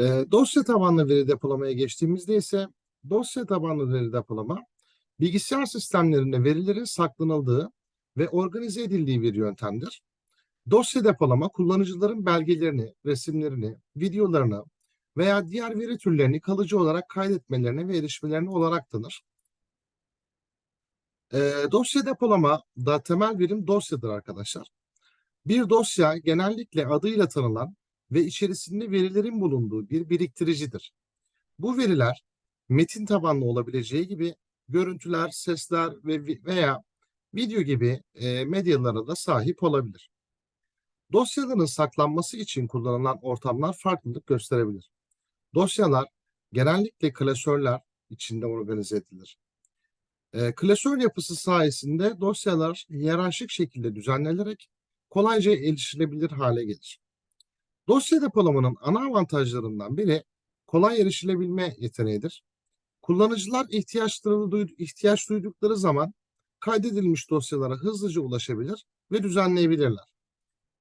Ee, dosya tabanlı veri depolamaya geçtiğimizde ise dosya tabanlı veri depolama bilgisayar sistemlerinde verilerin saklanıldığı ve organize edildiği bir yöntemdir. Dosya depolama kullanıcıların belgelerini, resimlerini, videolarını veya diğer veri türlerini kalıcı olarak kaydetmelerine ve erişmelerine olarak tanır. Ee, dosya depolama da temel birim dosyadır arkadaşlar. Bir dosya genellikle adıyla tanınan ve içerisinde verilerin bulunduğu bir biriktiricidir. Bu veriler metin tabanlı olabileceği gibi görüntüler, sesler ve veya video gibi e, medyalara da sahip olabilir. Dosyaların saklanması için kullanılan ortamlar farklılık gösterebilir. Dosyalar genellikle klasörler içinde organize edilir. E, klasör yapısı sayesinde dosyalar hiyerarşik şekilde düzenlenerek kolayca erişilebilir hale gelir. Dosya depolamanın ana avantajlarından biri kolay erişilebilme yeteneğidir. Kullanıcılar ihtiyaçları ihtiyaç duydukları zaman kaydedilmiş dosyalara hızlıca ulaşabilir ve düzenleyebilirler.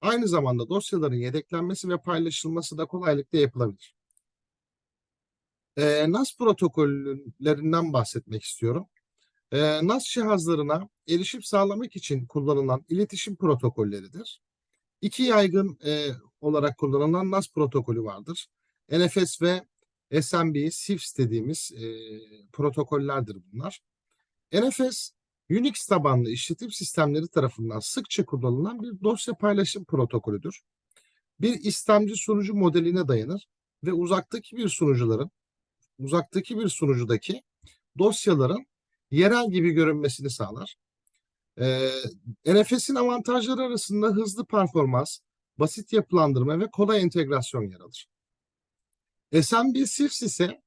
Aynı zamanda dosyaların yedeklenmesi ve paylaşılması da kolaylıkla yapılabilir. Ee, NAS protokollerinden bahsetmek istiyorum. Ee, NAS cihazlarına erişim sağlamak için kullanılan iletişim protokolleridir. İki yaygın e, olarak kullanılan NAS protokolü vardır. NFS ve SMB, CIFS dediğimiz e, protokollerdir bunlar. NFS, Unix tabanlı işletim sistemleri tarafından sıkça kullanılan bir dosya paylaşım protokolüdür. Bir istemci sunucu modeline dayanır ve uzaktaki bir sunucuların, uzaktaki bir sunucudaki dosyaların yerel gibi görünmesini sağlar. Ee, NFS'in avantajları arasında hızlı performans, basit yapılandırma ve kolay entegrasyon yer alır. SMB CIFS ise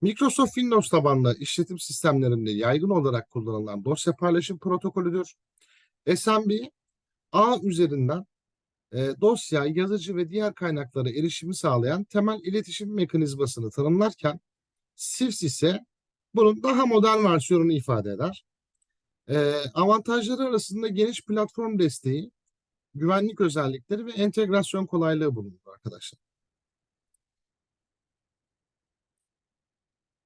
Microsoft Windows tabanlı işletim sistemlerinde yaygın olarak kullanılan dosya paylaşım protokolüdür. SMB, ağ üzerinden e, dosya, yazıcı ve diğer kaynaklara erişimi sağlayan temel iletişim mekanizmasını tanımlarken CIFS ise bunun daha modern versiyonunu ifade eder. Ee, avantajları arasında geniş platform desteği, güvenlik özellikleri ve entegrasyon kolaylığı bulunur arkadaşlar.